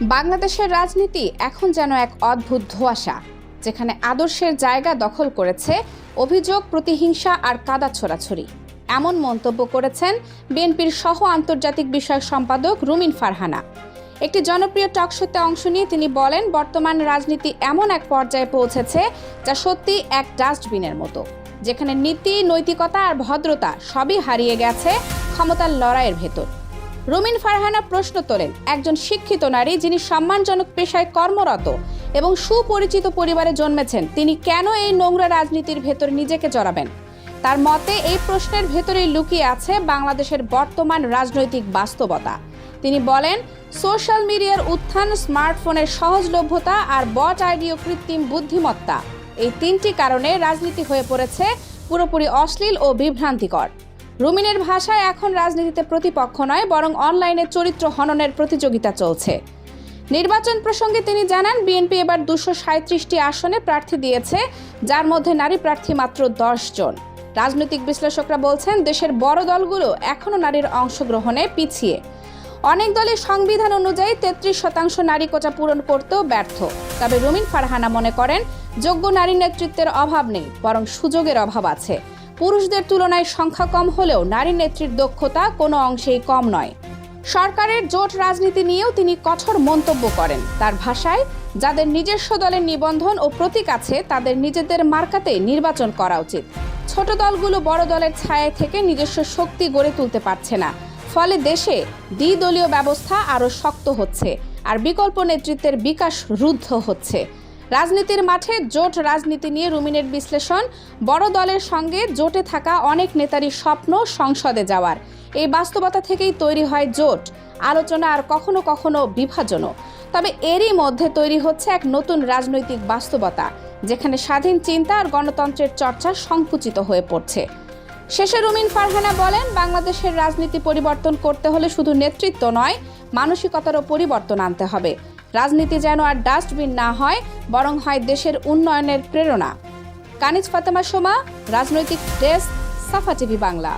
বাংলাদেশের রাজনীতি এখন যেন এক অদ্ভুত ধোঁয়াশা, যেখানে আদর্শের জায়গা দখল করেছে অভিযোগ, প্রতিহিংসা আর কাদা ছোড়াছড়ি। এমন মন্তব্য করেছেন বিএনপির সহ আন্তর্জাতিক বিষয়ক সম্পাদক রুমিন ফারহানা। একটি জনপ্রিয় টকশোতে অংশ নিয়ে তিনি বলেন, বর্তমান রাজনীতি এমন এক পর্যায়ে পৌঁছেছে যা সত্যি এক ডাস্টবিনের মতো, যেখানে নীতি, নৈতিকতা আর ভদ্রতা সবই হারিয়ে গেছে ক্ষমতার লড়াইয়ের ভেতর। রুমিন ফারহানা প্রশ্ন তোলেন, একজন শিক্ষিত নারী যিনি সম্মানজনক পেশায় কর্মরত এবং সুপরিচিত পরিবারে জন্মেছেন, তিনি কেন এই নোংরা রাজনীতির ভেতর নিজেকে জড়াবেন? তার মতে, এই প্রশ্নের ভেতরেই লুকিয়ে আছে বাংলাদেশের বর্তমান রাজনৈতিক বাস্তবতা। তিনি বলেন, সোশ্যাল মিডিয়ার উত্থান, স্মার্টফোনের সহজলভ্যতা আর বট আইডি ও কৃত্রিম বুদ্ধিমত্তা, এই তিনটি কারণে রাজনীতি হয়ে পড়েছে পুরোপুরি অশ্লীল ও বিভ্রান্তিকর। রুমিনের ভাষায় এখন রাজনীতিতে প্রতিপক্ষ নয়, বরং অনলাইনে চরিত্র হননের প্রতিযোগিতা চলছে। নির্বাচন প্রসঙ্গে তিনি জানান, বিএনপি এবার দুশো সাঁত্রিশটি আসনে প্রার্থী দিয়েছে, যার মধ্যে নারী প্রার্থী মাত্র দশ জন। রাজনৈতিক বিশ্লেষকরা বলছেন, দেশের বড় দলগুলো এখনও নারীর অংশগ্রহণে পিছিয়ে। অনেক দলের সংবিধান অনুযায়ী তেত্রিশ শতাংশ নারী কোটা পূরণ করতেও ব্যর্থ। তবে রুমিন ফারহানা মনে করেন, যোগ্য নারী নেতৃত্বের অভাব নেই, বরং সুযোগের অভাব আছে। পুরুষদের তুলনায় সংখ্যা কম হলেও নারী নেত্রীর দক্ষতা কোনো অংশেই কম নয়। সরকারের জোট রাজনীতি নিয়েও তিনি কঠোর মন্তব্য করেন। তার ভাষায়, যাদের নিজস্ব দলের নিবন্ধন ও প্রতীক আছে, তাদের নিজেদের মার্কাতে নির্বাচন করা উচিত। ছোট দলগুলো বড় দলের ছায়ায় থেকে নিজস্ব শক্তি গড়ে তুলতে পারছে না। ফলে দেশে দ্বিদলীয় ব্যবস্থা আরও শক্ত হচ্ছে, আর বিকল্প নেতৃত্বের বিকাশ রুদ্ধ হচ্ছে। রাজনীতির মাঠে জোট রাজনীতি নিয়ে রুমিনের বিশ্লেষণ। বড় দলের সঙ্গে জোটে থাকা অনেক নেতারই স্বপ্ন সংসদে যাওয়ার। এই বাস্তবতা থেকেই তৈরি হয় জোট। আলোচনা আর কখনো কখনো বিভাজনও। তবে এরই মধ্যে তৈরি হচ্ছে এক নতুন রাজনৈতিক বাস্তবতা, যেখানে স্বাধীন চিন্তা আর গণতন্ত্রের চর্চা সংকুচিত হয়ে পড়ছে। শেষে রুমিন ফারহানা বলেন, বাংলাদেশের রাজনীতি পরিবর্তন করতে হলে শুধু নেতৃত্ব নয়, মানসিকতারও পরিবর্তন আনতে হবে। রাজনীতি যেন আর ডাস্টবিন না হয়, বরং হয় দেশের উন্নয়নের প্রেরণা। কানিজ ফাতেমা সোমা, রাজনৈতিক ডেস্ক, সাফা টিভি বাংলা।